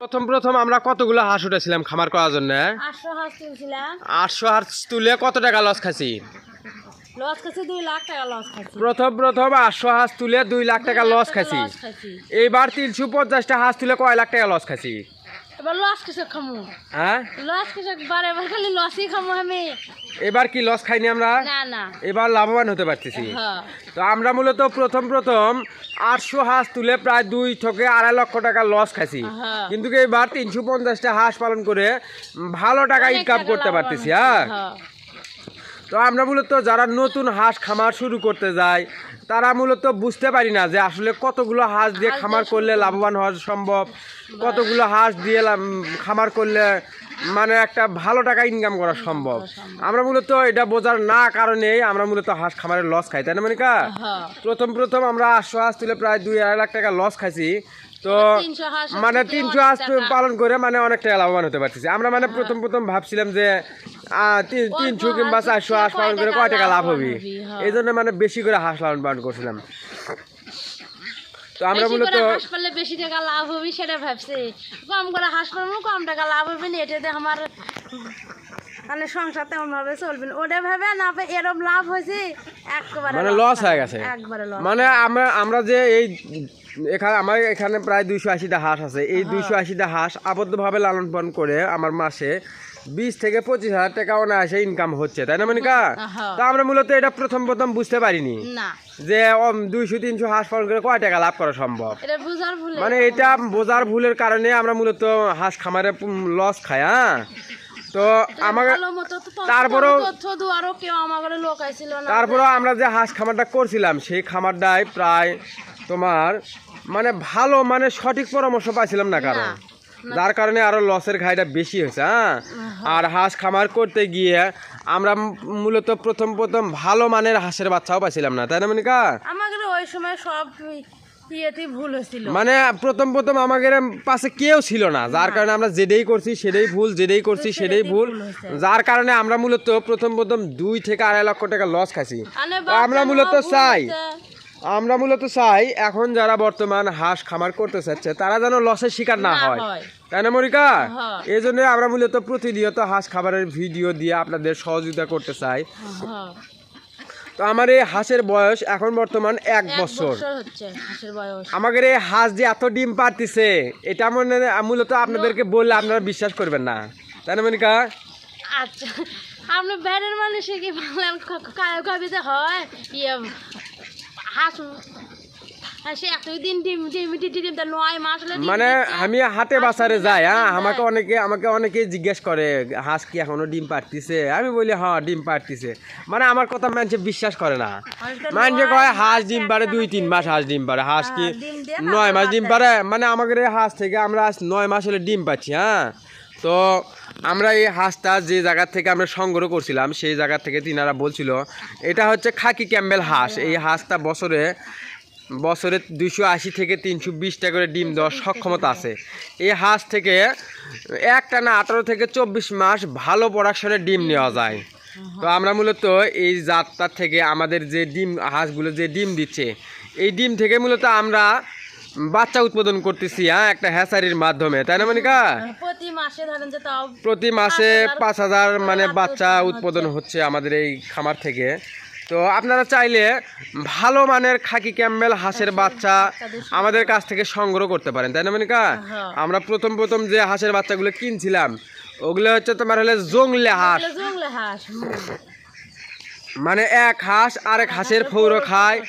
প্রথম প্রথম আমরা কতগুলো হাঁস উঠেছিলাম খামার করার জন্য? আটশো হাঁস তুলে কত টাকা লস খাচ্ছি প্রথম প্রথম আটশো হাঁস তুলে দুই লাখ টাকা লস খাচ্ছি এইবার তিনশো পঞ্চাশটা হাঁস তুলে কয় লাখ টাকা লস খাচ্ছি এবার লস কিছু খামু? হ্যাঁ? লস কিছু বারে এবার খালি লসই খামু আমি। এবার কি লস খাইনি আমরা? না না। এবার লাভবান হতে পারতেছি। হ্যাঁ। তো আমরা মূলত প্রথম প্রথম আটশো হাঁস তুলে প্রায় দুই থেকে আড়াই লক্ষ টাকা লস খাইছি। হ্যাঁ। কিন্তু এবার তিনশো পঞ্চাশটা হাঁস পালন করে ভালো টাকা ইনকাম করতে পারতেছি হ্যাঁ। হ্যাঁ। তো আমরা মূলত যারা নতুন হাঁস খামার শুরু করতে যায় তারা মূলত বুঝতে পারি না যে আসলে কতগুলো হাঁস দিয়ে খামার করলে লাভবান হওয়া সম্ভব কতগুলো হাঁস দিয়ে খামার করলে মানে একটা ভালো টাকা ইনকাম করা সম্ভব। আমরা মূলত এটা বোঝার না কারণেই আমরা মূলত হাঁস খামারের লস খাই তাই না মনিকা? হ্যাঁ। প্রথম প্রথম আমরা আটশো হাঁস তুলে প্রায় দুই আড়াই লাখ টাকা লস খাইছি। তো মানে তিনশো হাঁস পালন করে মানে অনেক টাকা লাভবান হতে পারতেছি। আমরা মানে প্রথম প্রথম ভাবছিলাম যে তিনশো কিংবা চারশো হাঁস পালন করে কয় টাকা লাভ হবে? হ্যাঁ। এই জন্য মানে বেশি করে হাঁস লালন পালন করছিলাম। তো আমরা মূলত বেশি টাকা লাভ হবে সেটা ভাবছে। কম করে কম টাকা লাভ হবে না এটাতে আমার মানে সংসার তেমন ভাবে চলবে না। ওটা ভাবে না এরম লাভ হয়েছে মানে লস হয়ে গেছে। মানে আমরা আমরা যে এই এখানে আমার এখানে প্রায় দুইশো আশিটা হাঁস আছে। এই দুইশো আশিটা হাঁস আবদ্ধভাবে লালন পালন করে আমার মাসে বিশ থেকে পঁচিশ হাজার টাকা অনায়াসে ইনকাম হচ্ছে তাই না মনিকা? হ্যাঁ। তো আমরা মূলত এটা প্রথম প্রথম বুঝতে পারিনি যে দুইশো তিনশো হাঁস পালন করে কয় টাকা লাভ করা সম্ভব? মানে এটা বোঝার ভুলের কারণে আমরা মূলত হাঁস খামারে লস খাই হ্যাঁ? তো আমাকে তারপরেও- তারপরেও আমরা যে হাঁস খামারটা করছিলাম সেই খামারটায় প্রায় তোমার মানে ভালো মানে সঠিক পরামর্শ পাইছিলাম না কারণ যার কারণে আরও লসের ঘাইটা বেশি হয়েছে হ্যাঁ? আর হাঁস খামার করতে গিয়ে আমরা মূলত প্রথম প্রথম ভালো মানের হাঁসের বাচ্চাও পাইছিলাম না তাই না মনিকা? আমার ঘরে ওই সময় সব মানে প্রথম প্রথম আমাদের পাশে কেউ ছিল না যার কারণে আমরা যেটাই করছি সেটাই ভুল যেটাই করছি সেটাই ভুল। যার কারণে আমরা মূলত প্রথম প্রথম দুই থেকে আড়াই লক্ষ টাকা লস খাইছি। আমরা মূলত চাই আমরা মূলত চাই এখন যারা বর্তমান হাঁস খামার করতে চাচ্ছে তারা যেন লসের শিকার না হয়। হয়। তাই না মরিকা হ্যাঁ। এই জন্য আমরা মূলত প্রতিনিয়ত হাঁস খাবারের ভিডিও দিয়ে আপনাদের সহযোগিতা করতে চাই। হ্যাঁ। তো আমার এই হাঁসের বয়স এখন বর্তমান এক বছর। আমাদের এই হাঁস যে এত ডিম পারতেছে এটা মনে মূলত আপনাদেরকে বললে আপনারা বিশ্বাস করবেন না। তাই না মনিকা? আচ্ছা আপনি মানুষে কি বললেন কবিতে হয়? ইয়ে হাঁস মানে আমি হাতে বাসারে যাই হ্যাঁ আমাকে অনেকে আমাকে অনেকে জিজ্ঞেস করে হাঁস কি এখনও ডিম পারতিছে আমি বলি হ্যাঁ ডিম পারতিছে মানে আমার কথা মানুষে বিশ্বাস করে না। মানুষে কয় হাঁস ডিম পারে দুই তিন মাস হাঁস ডিম পারে হাঁস কি হ্যাঁ, দিয়ে নয় মাস ডিম পারে মানে আমাদের এই হাঁস থেকে আমরা নয় মাস হলে ডিম পাচ্ছি হ্যাঁ। তো আমরা এই হাঁসটা যে জায়গা থেকে আমরা সংগ্রহ করছিলাম সেই জায়গা থেকে তিনারা বলছিল এটা হচ্ছে খাকি ক্যাম্বেল হাঁস। এই হাঁসটা বছরে বছরে দুইশো আশি থেকে তিনশো বিশটা করে ডিম দেওয়ার সক্ষমতা আছে। এই হাঁস থেকে একটা না আঠারো থেকে চব্বিশ মাস ভালো প্রোডাকশনের ডিম নেওয়া যায়। তো আমরা মূলত এই জাতটার থেকে আমাদের যে ডিম হাঁসগুলো যে ডিম দিচ্ছে এই ডিম থেকে মূলত আমরা বাচ্চা উৎপাদন করতেছি হ্যাঁ একটা হ্যাসারির মাধ্যমে তাই না মনিকা? প্রতি মাসে ধরেন যে তাও প্রতি মাসে পাঁচ হাজার মানে বাচ্চা উৎপাদন হচ্ছে আমাদের এই খামার থেকে। তো আপনারা চাইলে ভালো মানের খাকি ক্যাম্বেল হাঁসের বাচ্চা আমাদের কাছ থেকে সংগ্রহ করতে পারেন তাই না মনিকা হ্যাঁ। আমরা প্রথম প্রথম যে হাঁসের বাচ্চাগুলো কিনছিলাম ওগুলো হচ্ছে তোমার হলে জংলে হাঁস জংলে হাঁস হুম। মানে এক হাঁস আরেক হাঁসের ফৌর খায়।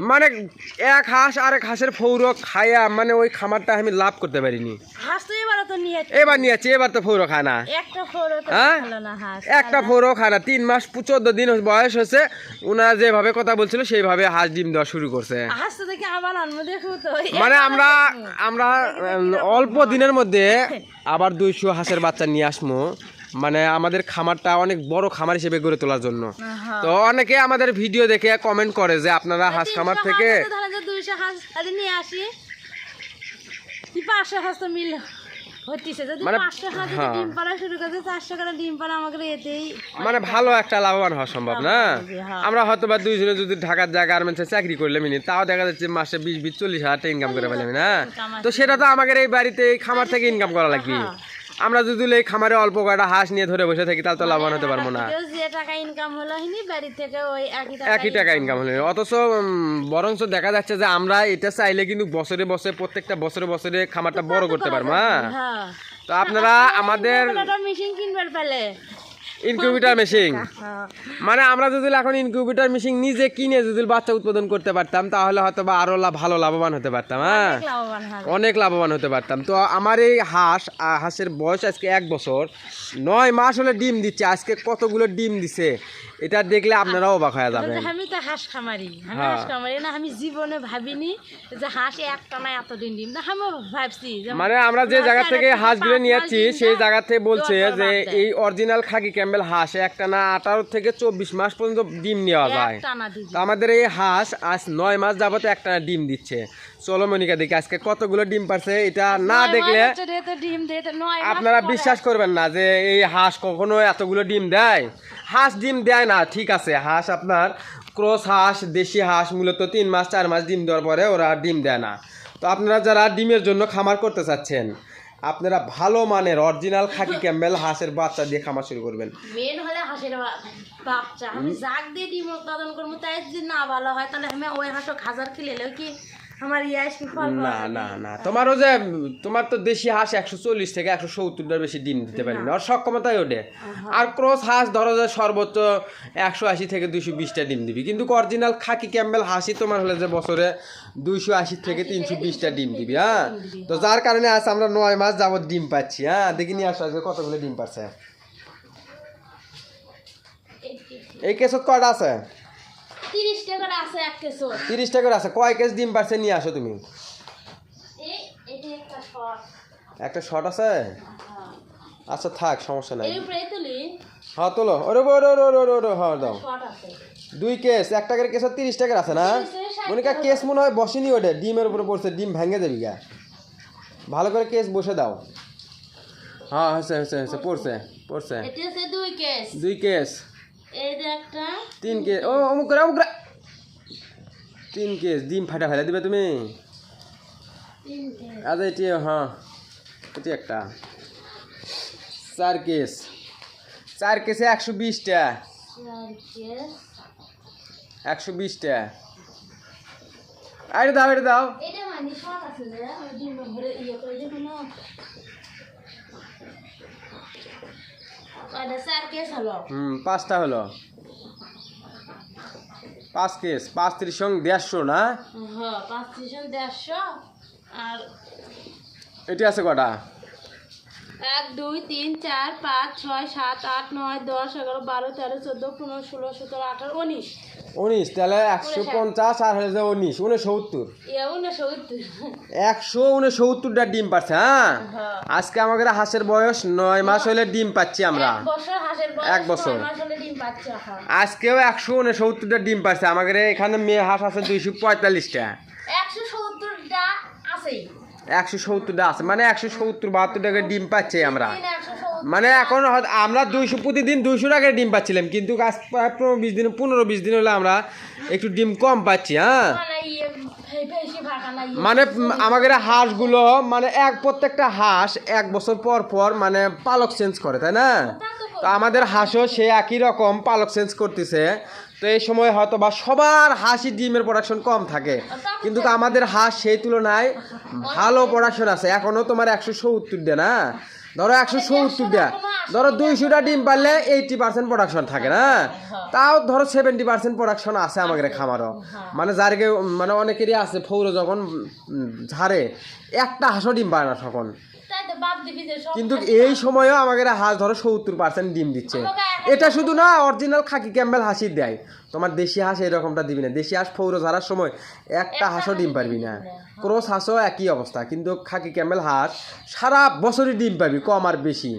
মানে এক হাঁস আরেক হাঁসের ফৌর খায়া মানে ওই খামারটা আমি লাভ করতে পারিনি। এবারে নিয়ে নিয়েছি। এবার তো ফৌর খায় না। ফোর হ্যাঁ? একটা ফোরও খায় না। তিন মাস চোদ্দ দিন বয়স হয়েছে ওনারা যেভাবে কথা বলছিল সেইভাবে হাঁস ডিম দেওয়া শুরু করছে। মানে আমরা আমরা অল্প দিনের মধ্যে আবার দুইশো হাঁসের বাচ্চা নিয়ে আসব মানে আমাদের খামারটা অনেক বড় খামার হিসেবে গড়ে তোলার জন্য হ্যাঁ। তো অনেকে আমাদের ভিডিও দেখে কমেন্ট করে যে আপনারা হাঁস খামার থেকে নিয়ে আসি পাঁচশো হাঁস তো মিল মানে- হ্যাঁ। মানে ভালো একটা লাভবান হওয়া সম্ভব না হ্যাঁ। আমরা হয়তো বা দুইজনে যদি ঢাকার জায়গা গার্মেন্টসে চাকরি করলে মিনি তাও দেখা যাচ্ছে মাসে বিশ বিশ চল্লিশ হাজার টাকা ইনকাম করে পেলাম না তো সেটা তো আমাদের এই বাড়িতে খামার থেকে ইনকাম করা লাগবে হ্যাঁ। আমরা যদি এই খামারে অল্প কয়টা হাঁস নিয়ে ধরে বসে থাকি তাহলে তো লাভবান হতে পারব না। একই যে টাকা ইনকাম হলো বাড়ি থেকে ওই একই টাকা ইনকাম হলে। অথচ বরঞ্চ দেখা যাচ্ছে যে আমরা এটা চাইলে কিন্তু বছরে বছরে প্রত্যেকটা বছরে বছরে খামারটা বড় করতে পারব হ্যাঁ। হ্যাঁ। তো আপনারা আমাদের মেশিন কিনবার পেলে। ইনকিউবেটার মেশিন হ্যাঁ। মানে আমরা যদি এখন ইনকিউবেটার মেশিন নিজে কিনে যদি বাচ্চা উৎপাদন করতে পারতাম তাহলে হয়তো বা আরও ভালো লাভবান হতে পারতাম হ্যাঁ। অনেক লাভবান হতে পারতাম। তো আমার এই হাঁস হাঁসের বয়স আজকে এক বছর। নয় মাস হলে ডিম দিচ্ছে আজকে কতগুলো ডিম দিছে এটা দেখলে আপনারাও অবাক হয়ে যাবেন। বলছে, আমি তো হাঁস খামারি। আমি হ্যাঁ। হাঁস খামারি না আমি জীবনে ভাবিনি যে হাঁস একটা না এতদিন ডিম না আমি ভাবছি মানে আমরা যে জায়গা থেকে হাঁসগুলো নিয়ে যাচ্ছি সেই জায়গা থেকে বলছে যে এই অরিজিনাল খাকি ক্যাম্বেল হাঁস একটা না আঠারো থেকে চব্বিশ মাস পর্যন্ত ডিম নেওয়া যায়। আমাদের এই হাঁস আজ নয় মাস যাবতে একটা ডিম দিচ্ছে। চলো মনিকা দেখি আজকে কতগুলো ডিম পারছে এটা না দেখলে আপনারা বিশ্বাস করবেন না যে এই হাঁস কখনো এতগুলো ডিম দেয়? হাঁস ডিম দেয় না ঠিক আছে। হাঁস আপনার ক্রস হাঁস দেশি হাঁস মূলত তিন মাস চার মাস ডিম দেওয়ার পরে ওরা ডিম দেয় না। তো আপনারা যারা ডিমের জন্য খামার করতে চাচ্ছেন আপনারা ভালো মানের অরিজিনাল খাকি ক্যাম্বেল হাঁসের বাচ্চা দিয়ে খামা শুরু করবেন। মেন হলে হাঁসের বাচ্চা। আমি জাগ দিয়ে ডিম উৎপাদন করব তাই যদি না ভালো হয় তাহলে আমি ওই হাঁসও খাজার খেলে কি আমার ইয়াস কি ফল না না না। তোমারও যে তোমার তো দেশি হাঁস একশো চল্লিশ থেকে একশো সত্তরটার বেশি ডিম দিতে পারি না। ওর সক্ষমতাই ওঠে আর ক্রস হাঁস ধরো যে সর্বোচ্চ একশো আশি থেকে দুইশো বিশটা ডিম দিবি। কিন্তু অরিজিনাল খাকি ক্যাম্বেল হাঁসি তোমার হলে যে বছরে দুইশো আশি থেকে তিনশো বিশটা ডিম দিবি হ্যাঁ। তো যার কারণে আজ আমরা নয় মাস যাবত ডিম পাচ্ছি হ্যাঁ। দেখি নিয়ে আসো আজকে কতগুলো ডিম পাচ্ছে এই কেসত কয়টা আছে? তিরিশ টাকা আছে এক কেসো তিরিশ টাকার আছে। কয় কেস ডিম পাচ্ছে নিয়ে আসো তুমি? এই এটি একটা শর্ট একটা শর্ট আছে? আচ্ছা থাক সমস্যা নাই। এর উপরে তুলি। হ্যাঁ তোলো। ওরে ওরে ওরে ওরে ওরে হ্যাঁ দাও। শর্ট আছে। দুই কেস। এক টাকার কেসের তিরিশ টাকার আছে না? মনিকা কেস মনে হয় বসেনি ওটা। ডিমের উপরে পড়ছে। ডিম ভেঙে যাবি গা। ভালো করে কেস বসে দাও। হ্যাঁ হয়েছে হয়েছে হয়েছে পড়ছে। পড়ছে দুই কেস। দুই কেস। এই যে একটা তিন কেস ও অমুক করে অমুক করে। তিন কেস ডিম ফাটা ফেলে দিবে তুমি। আচ্ছা এটি হ্যাঁ এটি একটা। চার কেস চার কেসে একশো বিশটা। একশো বিশটা। আরে দাও এটা দাও এটা মানে শর্ট আছে যে ওই ডিম ভরে ইয়ে করে দেখুন না কয়টা চার কেস হলো হুম পাঁচটা হলো। পাঁচ কেস পাঁচ ত্রিশ দেড়শো না? হ্যাঁ পাঁচ ত্রিশ দেড়শো আর এটি আছে কটা? এক দুই তিন চার পাঁচ ছয় সাত আট নয় দশ এগারো বারো তেরো চোদ্দ পনেরো ষোলো সতেরো আঠারো উনিশ। উনিশ তাহলে একশো পঞ্চাশ আর যে উনিশ উনসত্তর। একশো উনসত্তরটা ডিম পাচ্ছে হ্যাঁ? হ্যাঁ। আজকে আমাদের হাঁসের বয়স নয় মাস হলে ডিম পাচ্ছি আমরা। এক বছর আজকেও একশো উনসত্তরটা ডিম পাচ্ছে আমাদের এখানে মেয়ে হাঁস আছে দুইশো পঁয়তাল্লিশটা। একশো সত্তরটা আছে। মানে একশো সত্তর বাহাত্তর টাকা ডিম পাচ্ছি আমরা। মানে এখন আমরা দুইশো প্রতিদিন দুইশো টাকায় ডিম পাচ্ছিলাম কিন্তু আজ প্রায় পনেরো বিশ দিন পনেরো বিশ দিন হলে আমরা একটু ডিম কম পাচ্ছি হ্যাঁ? মানে মানে আমাদের হাঁসগুলো মানে এক প্রত্যেকটা হাঁস এক বছর পর পর মানে পালক চেঞ্জ করে তাই না? তো আমাদের হাঁসও সে একই রকম পালক চেঞ্জ করতেছে। তো এই সময় হয়তো বা সবার হাঁসি ডিমের প্রোডাকশন কম থাকে। কিন্তু আমাদের হাঁস সেই তুলনায় ভালো প্রোডাকশন আছে। এখনও তোমার একশো সত্তর দেয় না? ধরো একশো সত্তর দেয়। ধরো দুইশোটা ডিম পারলে এইটি পার্সেন্ট প্রোডাকশন থাকে না? তাও ধরো সেভেন্টি পার্সেন্ট প্রোডাকশন আছে আমাদের খামারও। মানে যারকে মানে অনেকেরই আছে ফৌর যখন ঝাড়ে একটা হাঁসও ডিম পায় না তখন। কিন্তু এই সময়ও আমাদের হাঁস ধরো সত্তর পার্সেন্ট ডিম দিচ্ছে। এটা শুধু না অরিজিনাল খাকি ক্যাম্বেল হাসি দেয়। তোমার দেশি হাঁস এরকমটা দিবি না। দেশি হাঁস ফৌর ঝাড়ার সময় একটা হাঁসও ডিম পারবি না। ক্রোস হাঁসও একই অবস্থা। কিন্তু খাকি ক্যাম্বেল হাঁস সারা বছরই ডিম পাবি কম আর বেশি।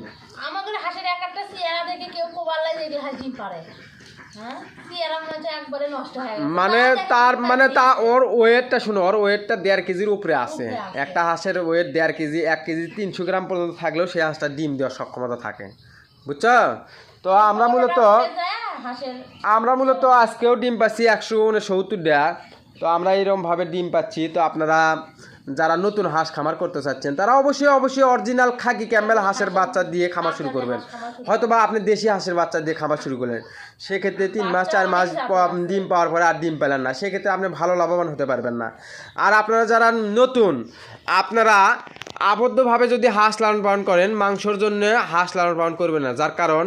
আমাদের হাঁসের এক একটা চেহারা দেখে কেউ কোবাল্লাই দেখলে হাঁস ডিম পারে। হ্যাঁ পেয়ারা মনে হয়ে মানে তার মানে তা ওর ওয়েটটা শুনো ওর ওয়েটটা দেড় কেজির উপরে আছে। একটা হাঁসের ওয়েট দেড় কেজি এক কেজি তিনশো গ্রাম পর্যন্ত থাকলেও সেই হাঁসটা ডিম দেওয়ার সক্ষমতা থাকে। বুঝছ? তো আমরা মূলত আমরা মূলত আজকেও ডিম পাচ্ছি একশো উনসত্তর দেয়া তো আমরা এরকম ভাবে ডিম পাচ্ছি। তো আপনারা যারা নতুন হাঁস খামার করতে চাচ্ছেন, তারা অবশ্যই অবশ্যই অরিজিনাল খাকি ক্যাম্বেল হাঁসের বাচ্চা দিয়ে খামার শুরু করবেন। হয়তো বা আপনি দেশি হাঁসের বাচ্চা দিয়ে খামার শুরু করলেন। সেক্ষেত্রে তিন মাস, চার মাস ডিম পাওয়ার পরে আর ডিম পেলেন না। সেক্ষেত্রে আপনি ভালো লাভবান হতে পারবেন না। আর আপনারা যারা নতুন, আপনারা আবদ্ধভাবে যদি হাঁস লালন পালন করেন, মাংসর জন্য হাঁস লালন পালন করবেন না। যার কারণ,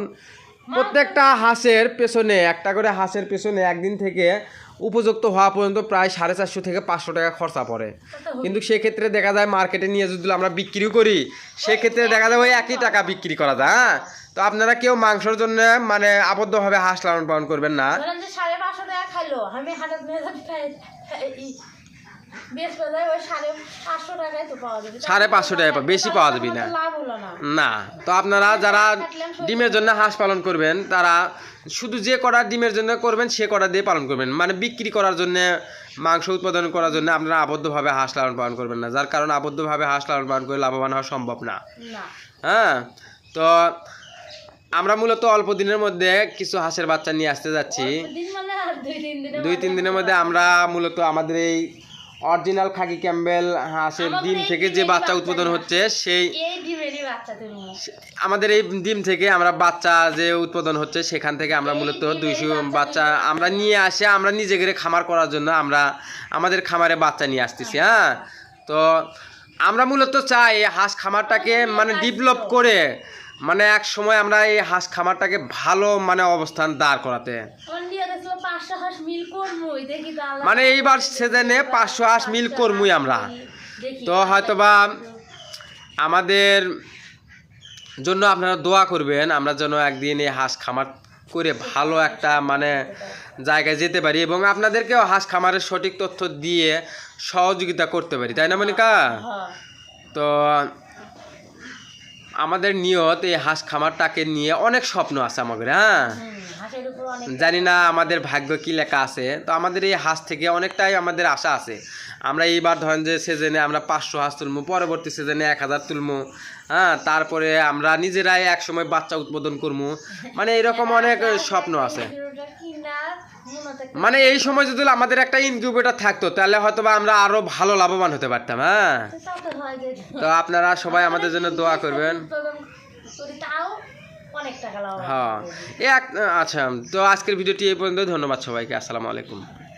প্রত্যেকটা হাঁসের পেছনে, একটা করে হাঁসের পেছনে একদিন থেকে উপযুক্ত হওয়া পর্যন্ত প্রায় সাড়ে চারশো থেকে পাঁচশো টাকা খরচা পড়ে। কিন্তু সেক্ষেত্রে দেখা যায় মার্কেটে নিয়ে যদি আমরা বিক্রিও করি, সেক্ষেত্রে দেখা যায় ওই একই টাকা বিক্রি করা যায় হ্যাঁ? তো আপনারা কেউ মাংসর জন্য মানে আবদ্ধভাবে হাঁস লালন পালন করবেন না। সাড়ে পাঁচশো ওই সাড়ে টাকায় তো পাওয়া যাবে। সাড়ে পাঁচশো টাকা বেশি পাওয়া যাবে না। লাভ হলো না। না তো আপনারা যারা ডিমের জন্য হাঁস পালন করবেন তারা শুধু যে কটা ডিমের জন্য করবেন সে কটা দিয়ে পালন করবেন। মানে বিক্রি করার জন্য মাংস উৎপাদন করার জন্য আপনারা আবদ্ধভাবে হাঁস লালন পালন করবেন না। যার কারণে আবদ্ধভাবে হাঁস লালন পালন করে লাভবান হওয়া সম্ভব না। হ্যাঁ তো আমরা মূলত অল্প দিনের মধ্যে কিছু হাঁসের বাচ্চা নিয়ে আসতে যাচ্ছি। মানে দুই তিন দিনের মধ্যে আমরা মূলত আমাদের এই অরিজিনাল খাকি ক্যাম্বেল হাঁসের ডিম থেকে যে বাচ্চা উৎপাদন হচ্ছে সেই আমাদের এই ডিম থেকে আমরা বাচ্চা যে উৎপাদন হচ্ছে সেখান থেকে আমরা মূলত দুইশো বাচ্চা আমরা নিয়ে আসে আমরা নিজে করে খামার করার জন্য আমরা আমাদের খামারে বাচ্চা নিয়ে আসতেছি হ্যাঁ? তো আমরা মূলত চাই এই হাঁস খামারটাকে মানে ডেভেলপ করে মানে এক সময় আমরা এই হাঁস খামারটাকে ভালো মানে অবস্থান দাঁড় করাতে। মানে এইবার সিজনে পাঁচশো হাঁস মিল করমুই আমরা। তো হয়তোবা আমাদের জন্য আপনারা দোয়া করবেন আমরা যেন একদিন এই হাঁস খামার করে ভালো একটা মানে জায়গায় যেতে পারি এবং আপনাদেরকেও হাঁস খামারের সঠিক তথ্য দিয়ে সহযোগিতা করতে পারি তাই না মনিকা? হ্যাঁ। তো আমাদের নিয়ত এই হাঁস খামারটাকে নিয়ে অনেক স্বপ্ন আছে আমাদের হ্যাঁ? জানি না আমাদের ভাগ্য কি লেখা আছে তো আমাদের এই হাঁস থেকে অনেকটাই আমাদের আশা আছে। আমরা এইবার ধরেন যে সিজনে আমরা পাঁচশো হাঁস তুলবো পরবর্তী সিজনে এক হাজার তুলবো হ্যাঁ? তারপরে আমরা নিজেরাই এক সময় বাচ্চা উৎপাদন করব মানে এরকম অনেক স্বপ্ন আছে। মনে এই সময় যদি আমাদের একটা ইনকিউবেটর থাকতো তাহলে হয়তো বা আমরা আরও ভালো লাভবান হতে পারতাম হ্যাঁ? তো হয় আপনারা সবাই আমাদের জন্য দোয়া করবেন। হ্যাঁ। এ আচ্ছা তো আজকের ভিডিওটি এই পর্যন্ত ধন্যবাদ সবাইকে আসসালামু আলাইকুম।